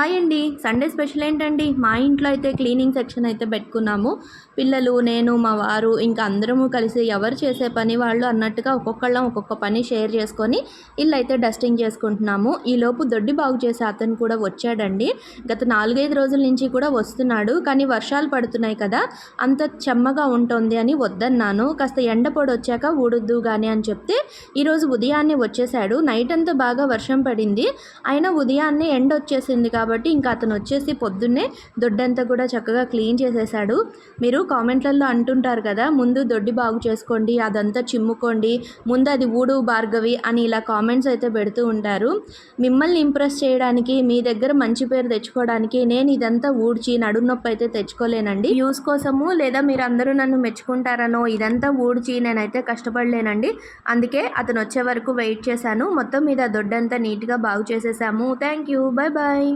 Hi అండి. Sunday special ఏంటండి? మా ఇంట్లో అయితే క్లీనింగ్ సెక్షన్ అయితే పెట్టుకున్నాము. పిల్లలు నేను మా వారు ఇంకా అందరము కలిసి ఎవరు చేసే పని వాళ్ళు అన్నట్టుగా ఒక్కొక్కళ్ళం ఒక్కొక్క పని షేర్ చేసుకొని ఇల్లు అయితే డస్టింగ్ చేసుకుంటున్నాము. ఈలోపు దొడ్డి బాగు చేసే అతను కూడా వచ్చాడండి. గత నాలుగైదు రోజుల నుంచి కూడా వస్తున్నాడు. కానీ వర్షాలు పడుతున్నాయి కదా అంత చెమ్మగా ఉంటుంది అని వద్దన్నాను. కాస్త ఎండ పొడి వచ్చాక ఊడొద్దు కానీ అని చెప్తే ఈరోజు ఉదయాన్నే వచ్చేసాడు నైట్ అంతా బాగా వర్షం పడింది. అయినా ఉదయాన్నే ఎండ వచ్చేసింది కాబట్టి కాబట్టి ఇంకా అతను వచ్చేసి పొద్దున్నే దొడ్డంతా కూడా చక్కగా క్లీన్ చేసేసాడు. మీరు కామెంట్లలో అంటుంటారు కదా ముందు దొడ్డి బాగు చేసుకోండి అదంతా చిమ్ముకోండి ముందు అది ఊడు భార్గవి అని ఇలా కామెంట్స్ అయితే పెడుతూ ఉంటారు. మిమ్మల్ని ఇంప్రెస్ చేయడానికి మీ దగ్గర మంచి పేరు తెచ్చుకోవడానికి నేను ఇదంతా ఊడ్చి నడుము నొప్పి అయితే తెచ్చుకోలేనండి. యూస్ కోసము లేదా మీరు అందరూ నన్ను మెచ్చుకుంటారనో ఇదంతా ఊడ్చి నేనైతే కష్టపడలేనండి. అందుకే అతను వచ్చే వరకు వెయిట్ చేశాను. మొత్తం మీద దొడ్డంతా నీట్గా బాగు చేసేసాము. Thank you bye bye